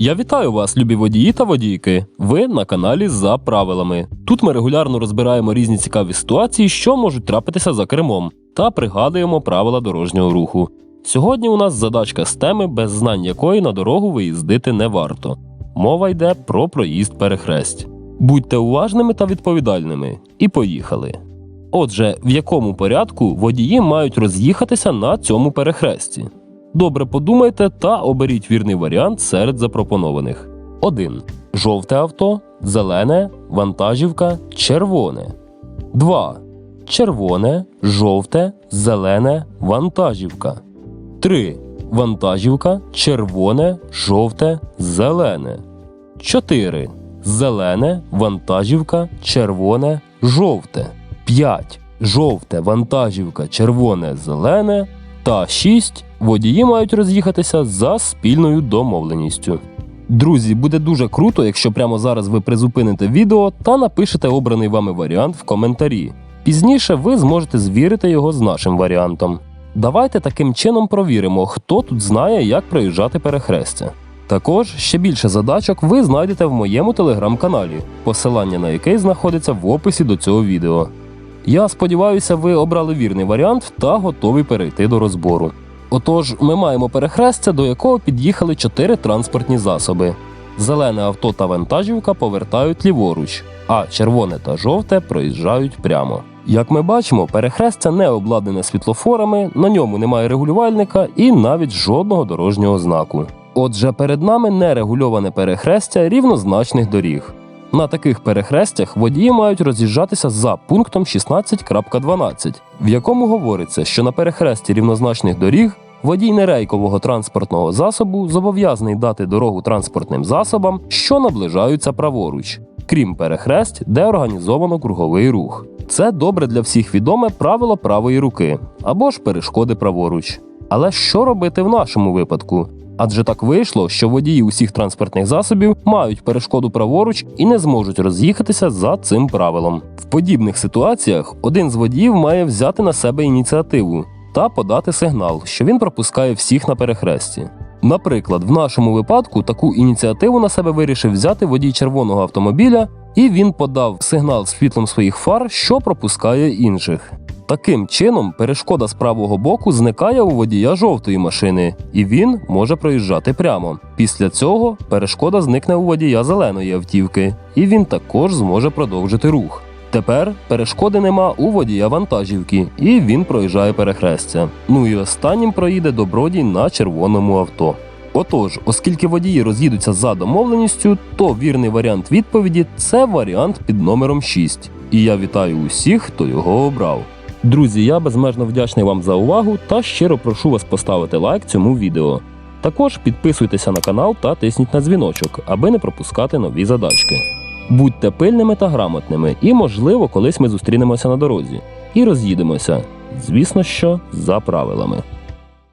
Я вітаю вас, любі водії та водійки. Ви на каналі за правилами. Тут ми регулярно розбираємо різні цікаві ситуації, що можуть трапитися за кермом, та пригадуємо правила дорожнього руху. Сьогодні у нас задачка з теми, без знань якої на дорогу виїздити не варто. Мова йде про проїзд перехресть. Будьте уважними та відповідальними. І поїхали. Отже, в якому порядку водії мають роз'їхатися на цьому перехресті? Добре подумайте та оберіть вірний варіант серед запропонованих. 1. Жовте авто, зелене, вантажівка, червоне. 2. Червоне, жовте, зелене, вантажівка. 3. Вантажівка, червоне, жовте, зелене. 4. Зелене, вантажівка, червоне, жовте. 5. Жовте, вантажівка, червоне, зелене. Та 6. Водії мають роз'їхатися за спільною домовленістю. Друзі, буде дуже круто, якщо прямо зараз ви призупините відео та напишете обраний вами варіант в коментарі. Пізніше ви зможете звірити його з нашим варіантом. Давайте таким чином провіримо, хто тут знає, як проїжджати перехрестя. Також ще більше задачок ви знайдете в моєму телеграм-каналі, посилання на який знаходиться в описі до цього відео. Я сподіваюся, ви обрали вірний варіант та готові перейти до розбору. Отож, ми маємо перехрестя, до якого під'їхали чотири транспортні засоби. Зелене авто та вантажівка повертають ліворуч, а червоне та жовте проїжджають прямо. Як ми бачимо, перехрестя не обладнане світлофорами, на ньому немає регулювальника і навіть жодного дорожнього знаку. Отже, перед нами нерегульоване перехрестя рівнозначних доріг. На таких перехрестях водії мають роз'їжджатися за пунктом 16.12, в якому говориться, що на перехресті рівнозначних доріг водій нерейкового транспортного засобу зобов'язаний дати дорогу транспортним засобам, що наближаються праворуч, крім перехресть, де організовано круговий рух. Це добре для всіх відоме правило правої руки або ж перешкоди праворуч. Але що робити в нашому випадку? Адже так вийшло, що водії усіх транспортних засобів мають перешкоду праворуч і не зможуть роз'їхатися за цим правилом. В подібних ситуаціях один з водіїв має взяти на себе ініціативу та подати сигнал, що він пропускає всіх на перехресті. Наприклад, в нашому випадку таку ініціативу на себе вирішив взяти водій червоного автомобіля, і він подав сигнал світлом своїх фар, що пропускає інших. Таким чином, перешкода з правого боку зникає у водія жовтої машини, і він може проїжджати прямо. Після цього перешкода зникне у водія зеленої автівки, і він також зможе продовжити рух. Тепер перешкоди нема у водія вантажівки, і він проїжджає перехрестя. Ну і останнім проїде добродій на червоному авто. Отож, оскільки водії роз'їдуться за домовленістю, то вірний варіант відповіді це варіант під номером 6. І я вітаю усіх, хто його обрав. Друзі, я безмежно вдячний вам за увагу та щиро прошу вас поставити лайк цьому відео. Також підписуйтеся на канал та тисніть на дзвіночок, аби не пропускати нові задачки. Будьте пильними та грамотними, і, можливо, колись ми зустрінемося на дорозі і роз'їдемося. Звісно, що за правилами.